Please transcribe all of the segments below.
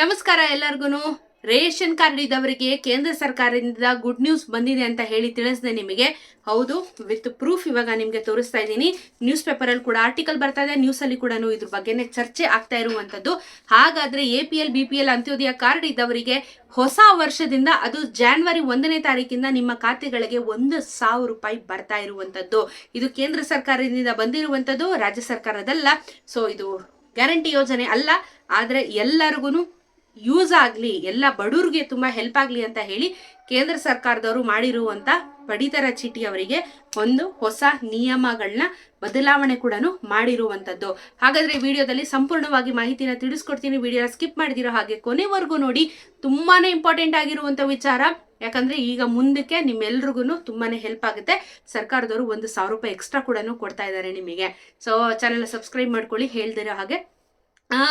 ನಮಸ್ಕಾರ ಎಲ್ಲರಿಗೂ ration card ಇದ್ದವರಿಗೆ ಕೇಂದ್ರ ಸರ್ಕಾರದಿಂದ ಗುಡ್ ನ್ಯೂಸ್ ಬಂದಿದೆ ಅಂತ ಹೇಳಿ ತಿಳಿಸಿದೆ ನಿಮಗೆ. ಹೌದು, ವಿತ್ ಪ್ರೂಫ್ ಇವಾಗ ನಿಮಗೆ ತೋರಿಸ್ತಾ ಇದ್ದೀನಿ. ನ್ಯೂಸ್ ಪೇಪರಲ್ಲಿ ಕೂಡ ಆರ್ಟಿಕಲ್ ಬರ್ತಾ ಇದೆ, ನ್ಯೂಸಲ್ಲಿ ಕೂಡ ಇದ್ರ ಬಗ್ಗೆನೇ ಚರ್ಚೆ ಆಗ್ತಾ ಇರುವಂಥದ್ದು. ಹಾಗಾದ್ರೆ A P L, B P L Antyodaya card ಇದ್ದವರಿಗೆ ಹೊಸ ವರ್ಷದಿಂದ, ಅದು ಜಾನ್ವರಿ ಒಂದನೇ ತಾರೀಕಿಂದ ನಿಮ್ಮ ಖಾತೆಗಳಿಗೆ ಒಂದು ಸಾವಿರ ರೂಪಾಯಿ ಬರ್ತಾ ಇರುವಂಥದ್ದು. ಇದು ಕೇಂದ್ರ ಸರ್ಕಾರದಿಂದ ಬಂದಿರುವಂಥದ್ದು, ರಾಜ್ಯ ಸರ್ಕಾರದಲ್ಲ. ಸೊ ಇದು ಗ್ಯಾರಂಟಿ ಯೋಜನೆ ಅಲ್ಲ. ಆದರೆ ಎಲ್ಲರಿಗೂ ಯೂಸ್ ಆಗಲಿ, ಎಲ್ಲ ಬಡವ್ರಿಗೆ ತುಂಬ ಹೆಲ್ಪ್ ಆಗಲಿ ಅಂತ ಹೇಳಿ ಕೇಂದ್ರ ಸರ್ಕಾರದವರು ಮಾಡಿರುವಂಥ ಪಡಿತರ ಚೀಟಿ ಅವರಿಗೆ ಒಂದು ಹೊಸ ನಿಯಮಗಳನ್ನ ಬದಲಾವಣೆ ಕೂಡ ಮಾಡಿರುವಂಥದ್ದು ಹಾಗಾದ್ರೆ ವಿಡಿಯೋದಲ್ಲಿ ಸಂಪೂರ್ಣವಾಗಿ ಮಾಹಿತಿನ ತಿಳಿಸ್ಕೊಡ್ತೀನಿ. ವಿಡಿಯೋನ ಸ್ಕಿಪ್ ಮಾಡಿದಿರೋ ಹಾಗೆ ಕೊನೆವರೆಗೂ ನೋಡಿ. ತುಂಬಾನೇ ಇಂಪಾರ್ಟೆಂಟ್ ಆಗಿರುವಂಥ ವಿಚಾರ. ಯಾಕಂದ್ರೆ ಈಗ ಮುಂದಕ್ಕೆ ನಿಮ್ಮೆಲ್ರಿಗೂ ತುಂಬಾನೇ ಹೆಲ್ಪ್ ಆಗುತ್ತೆ. ಸರ್ಕಾರದವರು ಒಂದು ಸಾವಿರ ರೂಪಾಯಿ ಎಕ್ಸ್ಟ್ರಾ ಕೂಡ ಕೊಡ್ತಾ ಇದ್ದಾರೆ ನಿಮಗೆ. ಸೊ ಚಾನೆಲ್ ಸಬ್ಸ್ಕ್ರೈಬ್ ಮಾಡ್ಕೊಳ್ಳಿ. ಹೇಳ್ದಿರೋ ಹಾಗೆ. ಆ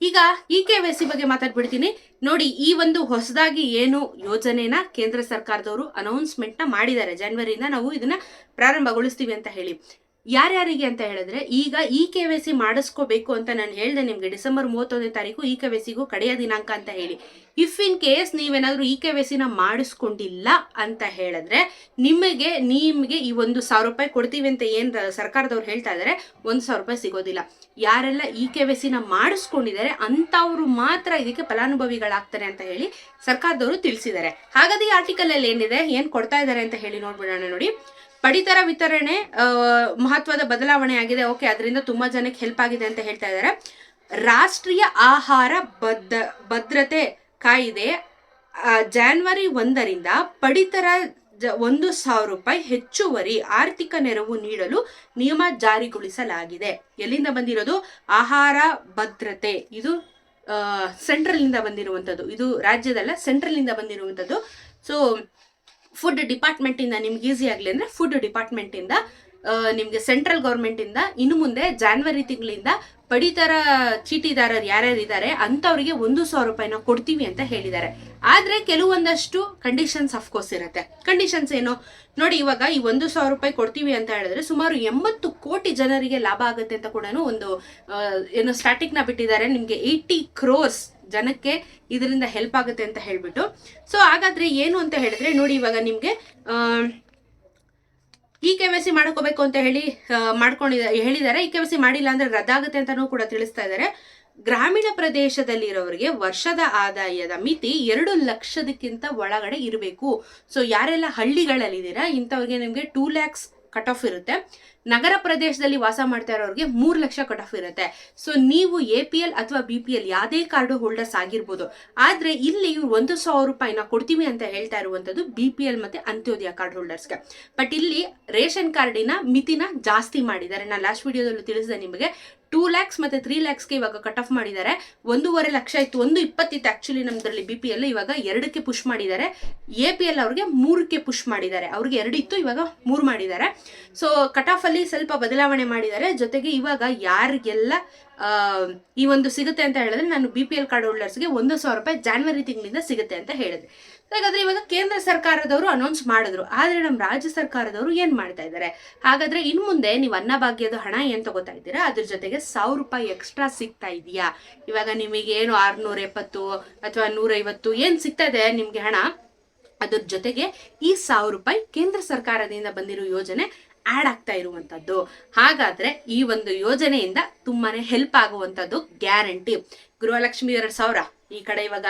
ಈಗ ಇ ಕೆ ಸಿ ಬಗ್ಗೆ ಮಾತಾಡ್ಬಿಡ್ತೀನಿ. ನೋಡಿ, ಈ ಒಂದು ಹೊಸದಾಗಿ ಏನು ಯೋಜನೆನ ಕೇಂದ್ರ ಸರ್ಕಾರದವರು ಅನೌನ್ಸ್ಮೆಂಟ್ನ ಮಾಡಿದ್ದಾರೆ. ಜನವರಿಯಿಂದ ನಾವು ಇದನ್ನ ಪ್ರಾರಂಭಗೊಳಿಸ್ತೀವಿ ಅಂತ ಹೇಳಿ. ಯಾರ್ಯಾರಿಗೆ ಅಂತ ಹೇಳಿದ್ರೆ, ಈಗ ಇ ಕೆ ಸಿ ಮಾಡಿಸ್ಕೋಬೇಕು ಅಂತ ನಾನು ಹೇಳಿದೆ ನಿಮಗೆ ಡಿಸೆಂಬರ್ ಮೂವತ್ತೊಂದನೇ ತಾರೀಕು ಇ ಕೆ ಸಿಗೂ ಕಡೆಯ ದಿನಾಂಕ ಅಂತ ಹೇಳಿ. ಇಫ್ ಇನ್ ಕೇಸ್ ನೀವೇನಾದರೂ ಇ ಕೆ ವೈ ಸಿನ ಮಾಡಿಸ್ಕೊಂಡಿಲ್ಲ ಅಂತ ಹೇಳಿದ್ರೆ, ನಿಮಗೆ ನಿಮಗೆ ಈ ಒಂದು ಸಾವಿರ ರೂಪಾಯಿ ಕೊಡ್ತೀವಿ ಅಂತ ಏನು ಸರ್ಕಾರದವ್ರು ಹೇಳ್ತಾ ಇದ್ದಾರೆ ಒಂದು ಸಾವಿರ ರೂಪಾಯಿ ಸಿಗೋದಿಲ್ಲ. ಯಾರೆಲ್ಲ ಇ ಕೆ ವೈ ಸಿನ ಮಾಡಿಸ್ಕೊಂಡಿದ್ದಾರೆ, ಅಂಥವ್ರು ಮಾತ್ರ ಇದಕ್ಕೆ ಫಲಾನುಭವಿಗಳಾಗ್ತಾರೆ ಅಂತ ಹೇಳಿ ಸರ್ಕಾರದವರು ತಿಳಿಸಿದ್ದಾರೆ. ಹಾಗಾದ್ರೆ ಈ ಆರ್ಟಿಕಲ್ ಅಲ್ಲಿ ಏನಿದೆ, ಏನು ಕೊಡ್ತಾ ಇದ್ದಾರೆ ಅಂತ ಹೇಳಿ ನೋಡ್ಬಿಡೋಣ ನೋಡಿ. ಪಡಿತರ ವಿತರಣೆ ಮಹತ್ವದ ಬದಲಾವಣೆ ಆಗಿದೆ. ಓಕೆ, ಅದರಿಂದ ತುಂಬಾ ಜನಕ್ಕೆ ಹೆಲ್ಪ್ ಆಗಿದೆ ಅಂತ ಹೇಳ್ತಾ ಇದ್ದಾರೆ ರಾಷ್ಟ್ರೀಯ ಆಹಾರ ಬದ್ಧ ಭದ್ರತೆ ಕಾಯ್ದೆ. ಜಾನ್ವರಿ ಒಂದರಿಂದ ಪಡಿತರ ಜ, ಒಂದು ಸಾವಿರ ರೂಪಾಯಿ ಹೆಚ್ಚುವರಿ ಆರ್ಥಿಕ ನೆರವು ನೀಡಲು ನಿಯಮ ಜಾರಿಗೊಳಿಸಲಾಗಿದೆ. ಎಲ್ಲಿಂದ ಬಂದಿರೋದು? ಆಹಾರ ಭದ್ರತೆ. ಇದು ಸೆಂಟ್ರಲಿಂದ ಬಂದಿರುವಂಥದ್ದು. ಇದು ರಾಜ್ಯದಲ್ಲ ಸೆಂಟ್ರಲಿಂದ ಬಂದಿರುವಂಥದ್ದು. ಸೊ, ಫುಡ್ ಡಿಪಾರ್ಟ್ಮೆಂಟಿಂದ ನಿಮ್ಗೆ ಈಸಿ ಆಗಲಿ ಅಂದರೆ ಫುಡ್ ಡಿಪಾರ್ಟ್ಮೆಂಟಿಂದ ನಿಮಗೆ ಸೆಂಟ್ರಲ್ ಗೌರ್ಮೆಂಟಿಂದ ಇನ್ನು ಮುಂದೆ ಜಾನ್ವರಿ ತಿಂಗಳಿಂದ ಪಡಿತರ ಚೀಟಿದಾರರು ಯಾರ್ಯಾರು ಇದ್ದಾರೆ ಅಂಥವ್ರಿಗೆ ಒಂದು ಸಾವಿರ ರೂಪಾಯಿನ ಕೊಡ್ತೀವಿ ಅಂತ ಹೇಳಿದ್ದಾರೆ. ಆದರೆ ಕೆಲವೊಂದಷ್ಟು ಕಂಡೀಷನ್ಸ್ ಅಫ್ಕೋರ್ಸ್ ಇರುತ್ತೆ. ಕಂಡೀಷನ್ಸ್ ಏನು? ನೋಡಿ, ಇವಾಗ ಈ ಒಂದು ಸಾವಿರ ರೂಪಾಯಿ ಕೊಡ್ತೀವಿ ಅಂತ ಹೇಳಿದ್ರೆ ಸುಮಾರು ಎಂಬತ್ತು ಕೋಟಿ ಜನರಿಗೆ ಲಾಭ ಆಗುತ್ತೆ ಅಂತ ಕೂಡ ಒಂದು ಏನು ಸ್ಟಾರ್ಟಿಂಗ್ನ ಬಿಟ್ಟಿದ್ದಾರೆ. ನಿಮಗೆ ಏಯ್ಟಿ ಕ್ರೋರ್ಸ್ ಜನಕ್ಕೆ ಇದರಿಂದ ಹೆಲ್ಪ್ ಆಗುತ್ತೆ ಅಂತ ಹೇಳಿಬಿಟ್ಟು. ಸೊ ಹಾಗಾದ್ರೆ ಏನು ಅಂತ ಹೇಳಿದ್ರೆ ನೋಡಿ, ಇವಾಗ ನಿಮಗೆ ಇ ಕೆ ವೈ ಸಿ ಮಾಡ್ಕೋಬೇಕು ಅಂತ ಹೇಳಿ ಮಾಡ್ಕೊಂಡಿದ, ಹೇಳಿದ್ದಾರೆ. ಇ ಕೆ ವೈ ಸಿ ಮಾಡಿಲ್ಲ ಅಂದ್ರೆ ರದ್ದಾಗುತ್ತೆ ಅಂತಾನೂ ಕೂಡ ತಿಳಿಸ್ತಾ ಇದ್ದಾರೆ. ಗ್ರಾಮೀಣ ಪ್ರದೇಶದಲ್ಲಿರೋರಿಗೆ ವರ್ಷದ ಆದಾಯದ ಮಿತಿ ಎರಡು ಲಕ್ಷದಕ್ಕಿಂತ ಒಳಗಡೆ ಇರಬೇಕು. ಸೊ ಯಾರೆಲ್ಲ ಹಳ್ಳಿಗಳಲ್ಲಿದ್ದೀರಾ, ಇಂಥವ್ರಿಗೆ ನಿಮಗೆ ಟೂ ಲ್ಯಾಕ್ಸ್ ಕಟ್ ಆಫ್ ಇರುತ್ತೆ. ನಗರ ಪ್ರದೇಶದಲ್ಲಿ ವಾಸ ಮಾಡ್ತಾ ಇರೋರಿಗೆ ಮೂರು ಲಕ್ಷ ಕಟ್ ಆಫ್ ಇರುತ್ತೆ. ಸೊ ನೀವು ಎ ಪಿ ಎಲ್ ಅಥವಾ ಬಿ ಪಿ ಎಲ್ ಯಾವುದೇ ಕಾರ್ಡು ಹೋಲ್ಡರ್ಸ್ ಆಗಿರ್ಬೋದು. ಆದರೆ ಇಲ್ಲಿ ಇವ್ರು ಒಂದು ಸಾವಿರ ರೂಪಾಯಿನ ಕೊಡ್ತೀವಿ ಅಂತ ಹೇಳ್ತಾ ಇರುವಂಥದ್ದು ಬಿ ಪಿ ಎಲ್ ಮತ್ತು ಅಂತ್ಯೋದಯ ಕಾರ್ಡ್ ಹೋಲ್ಡರ್ಸ್ಗೆ. ಬಟ್ ಇಲ್ಲಿ ರೇಷನ್ ಕಾರ್ಡಿನ ಮಿತಿನ ಜಾಸ್ತಿ ಮಾಡಿದ್ದಾರೆ. ನಾನು ಲಾಸ್ಟ್ ವಿಡಿಯೋದಲ್ಲೂ ತಿಳಿಸಿದೆ ನಿಮಗೆ. ಟೂ ಲ್ಯಾಕ್ಸ್ ಮತ್ತು ತ್ರೀ ಲ್ಯಾಕ್ಸ್ಗೆ ಇವಾಗ ಕಟ್ ಆಫ್ ಮಾಡಿದ್ದಾರೆ. ಒಂದೂವರೆ ಲಕ್ಷ ಇತ್ತು ಒಂದು ಇಪ್ಪತ್ತಿತ್ತು ಆ್ಯಕ್ಚುಲಿ ನಮ್ಮದ್ರಲ್ಲಿ ಬಿ ಪಿ ಎಲ್ ಇವಾಗ ಎರಡಕ್ಕೆ ಪುಷ್ ಮಾಡಿದ್ದಾರೆ. ಎ ಪಿ ಎಲ್ ಅವ್ರಿಗೆ ಮೂರಕ್ಕೆ ಪುಷ್ ಮಾಡಿದ್ದಾರೆ. ಅವ್ರಿಗೆ ಎರಡು ಇತ್ತು, ಇವಾಗ ಮೂರು ಮಾಡಿದ್ದಾರೆ. ಸೊ ಕಟ್ ಆಫ್ ಅಲ್ಲಿ ಸ್ವಲ್ಪ ಬದಲಾವಣೆ ಮಾಡಿದ್ದಾರೆ. ಜೊತೆಗೆ ಇವಾಗ ಯಾರಿಗೆಲ್ಲ ಈ ಒಂದು ಸಿಗುತ್ತೆ ಅಂತ ಹೇಳಿದ್ರೆ ನಾನು ಬಿ ಪಿ ಎಲ್ ಕಾರ್ಡ್ ಹೋಲ್ಡರ್ಸ್ಗೆ ಒಂದು ಸಾವಿರ ರೂಪಾಯಿ ಜಾನ್ವರಿ ತಿಂಗಳಿಂದ ಸಿಗುತ್ತೆ ಅಂತ ಹೇಳಿದೆ. ಹಾಗಾದ್ರೆ ಇವಾಗ ಕೇಂದ್ರ ಸರ್ಕಾರದವರು ಅನೌನ್ಸ್ ಮಾಡಿದ್ರು. ಆದ್ರೆ ನಮ್ಮ ರಾಜ್ಯ ಸರ್ಕಾರದವರು ಏನ್ ಮಾಡ್ತಾ ಇದ್ದಾರೆ? ಹಾಗಾದ್ರೆ ಇನ್ನು ಮುಂದೆ ನೀವು ಅನ್ನಭಾಗ್ಯದ ಹಣ ಏನು ತಗೋತಾ ಇದ್ದೀರಾ? ಅದ್ರ ಜೊತೆಗೆ ಸಾವಿರ ರೂಪಾಯಿ ಎಕ್ಸ್ಟ್ರಾ ಸಿಗ್ತಾ ಇದೆಯಾ? ಇವಾಗ ನಿಮಗೆ ಏನು ಆರ್ನೂರ ಎಪ್ಪತ್ತು ಅಥವಾ ನೂರೈವತ್ತು ಏನು ಸಿಗ್ತಾ ಇದೆ ನಿಮ್ಗೆ ಹಣ? ಅದ್ರ ಜೊತೆಗೆ ಈ ಸಾವಿರ ರೂಪಾಯಿ ಕೇಂದ್ರ ಸರ್ಕಾರದಿಂದ ಬಂದಿರೋ ಯೋಜನೆ ಆಡ್ ಆಗ್ತಾ ಇರುವಂತದ್ದು. ಹಾಗಾದ್ರೆ ಈ ಒಂದು ಯೋಜನೆಯಿಂದ ತುಂಬಾನೇ ಹೆಲ್ಪ್ ಆಗುವಂತದ್ದು ಗ್ಯಾರಂಟಿ ಗೃಹಲಕ್ಷ್ಮಿ ಎರಡು ಸಾವಿರ. ಈ ಕಡೆ ಇವಾಗ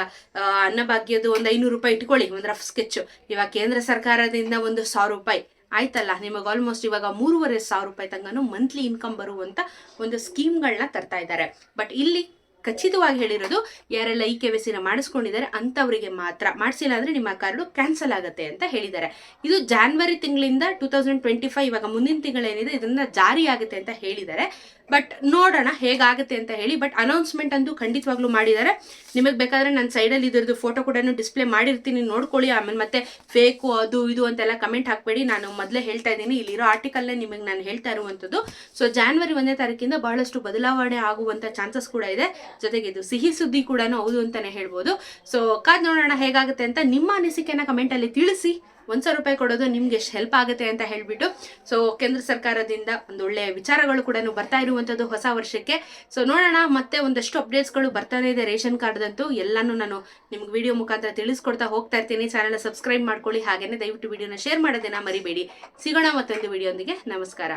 ಅನ್ನಭಾಗ್ಯದ್ದು ಅನ್ನಭಾಗ್ಯದ ಒಂದು ಐನೂರು ರೂಪಾಯಿ ಇಟ್ಕೊಳ್ಳಿ, ಒಂದು ರಫ್ ಸ್ಕೆಚ್ ಇವಾಗ ಕೇಂದ್ರ ಸರ್ಕಾರದಿಂದ ಒಂದು ಸಾವಿರ ರೂಪಾಯಿ. ಆಯ್ತಲ್ಲ, ನಿಮಗೆ ಆಲ್ಮೋಸ್ಟ್ ಇವಾಗ ಮೂರುವರೆ ಸಾವಿರ ರೂಪಾಯಿ ತನಕನೂ ಮಂತ್ಲಿ ಇನ್ಕಮ್ ಬರುವಂಥ ಒಂದು ಸ್ಕೀಮ್ಗಳನ್ನ ತರ್ತಾ ಇದ್ದಾರೆ. ಬಟ್ ಇಲ್ಲಿ ಖಚಿತವಾಗಿ ಹೇಳಿರೋದು, ಯಾರೆಲ್ಲ ಈ ಕೆ ವಿಸಿನ ಮಾಡಿಸ್ಕೊಂಡಿದ್ದಾರೆ ಅಂಥವರಿಗೆ ಮಾತ್ರ. ಮಾಡಿಸಿಲ್ಲ ಅಂದ್ರೆ ನಿಮ್ಮ ಕಾರ್ಡು ಕ್ಯಾನ್ಸಲ್ ಆಗುತ್ತೆ ಅಂತ ಹೇಳಿದ್ದಾರೆ. ಇದು ಜಾನ್ವರಿ ತಿಂಗಳಿಂದ ಟೂ ತೌಸಂಡ್ ಟ್ವೆಂಟಿ ಫೈವ್ ಇವಾಗ ಮುಂದಿನ ತಿಂಗಳೇನಿದೆ, ಇದನ್ನು ಜಾರಿ ಆಗುತ್ತೆ ಅಂತ ಹೇಳಿದ್ದಾರೆ. ಬಟ್ ನೋಡೋಣ ಹೇಗಾಗುತ್ತೆ ಅಂತ ಹೇಳಿ, ಬಟ್ ಅನೌನ್ಸ್ಮೆಂಟ್ ಅಂತೂ ಖಂಡಿತವಾಗ್ಲೂ ಮಾಡಿದ್ದಾರೆ. ನಿಮಗೆ ಬೇಕಾದ್ರೆ ನನ್ನ ಸೈಡಲ್ಲಿ ಇದರದ್ದು ಫೋಟೋ ಕೂಡ ಡಿಸ್ಪ್ಲೇ ಮಾಡಿರ್ತೀನಿ, ನೋಡ್ಕೊಳ್ಳಿ. ಆಮೇಲೆ ಮತ್ತೆ ಫೇಕು, ಅದು, ಇದು ಅಂತೆಲ್ಲ ಕಮೆಂಟ್ ಹಾಕಬೇಡಿ. ನಾನು ಮೊದಲೇ ಹೇಳ್ತಾ ಇದ್ದೀನಿ, ಇಲ್ಲಿರೋ ಆರ್ಟಿಕಲ್ನೇ ನಿಮಗೆ ನಾನು ಹೇಳ್ತಾ ಇರುವಂಥದ್ದು. ಸೊ ಜಾನ್ವರಿ ಒಂದನೇ ತಾರೀಕಿಂದ ಬಹಳಷ್ಟು ಬದಲಾವಣೆ ಆಗುವಂಥ ಚಾನ್ಸಸ್ ಕೂಡ ಇದೆ. ಜೊತೆಗೆ ಇದು ಸಿಹಿ ಸುದ್ದಿ ಕೂಡ ಹೌದು ಅಂತಾನೆ ಹೇಳ್ಬೋದು. ಸೊ ಕಾದ್ ನೋಡೋಣ ಹೇಗಾಗುತ್ತೆ ಅಂತ ನಿಮ್ಮ ಅನಿಸಿಕೆನ ಕಮೆಂಟಲ್ಲಿ ತಿಳಿಸಿ. ಒಂದು ಸಾವಿರ ರೂಪಾಯಿ ಕೊಡೋದು ನಿಮ್ಗೆ ಎಷ್ಟು ಹೆಲ್ಪ್ ಆಗುತ್ತೆ ಅಂತ ಹೇಳಿಬಿಟ್ಟು. ಸೊ ಕೇಂದ್ರ ಸರ್ಕಾರದಿಂದ ಒಂದು ಒಳ್ಳೆಯ ವಿಚಾರಗಳು ಕೂಡ ಬರ್ತಾ ಇರುವಂಥದ್ದು ಹೊಸ ವರ್ಷಕ್ಕೆ. ಸೊ ನೋಡೋಣ, ಮತ್ತೆ ಒಂದಷ್ಟು ಅಪ್ಡೇಟ್ಸ್ಗಳು ಬರ್ತಾನೆ ಇದೆ ರೇಷನ್ ಕಾರ್ಡ್ದಂತೂ. ಎಲ್ಲಾನು ನಾನು ನಿಮ್ಗೆ ವಿಡಿಯೋ ಮುಖಾಂತರ ತಿಳಿಸ್ಕೊಡ್ತಾ ಹೋಗ್ತಾ ಇರ್ತೀನಿ. ಚಾನಲ್ ಸಬ್ಸ್ಕ್ರೈಬ್ ಮಾಡ್ಕೊಳ್ಳಿ. ಹಾಗೇನೆ ದಯವಿಟ್ಟು ವಿಡಿಯೋನ ಶೇರ್ ಮಾಡೋದನ್ನ ಮರಿಬೇಡಿ. ಸಿಗೋಣ ಮತ್ತೊಂದು ವಿಡಿಯೋಂದಿಗೆ ನಮಸ್ಕಾರ.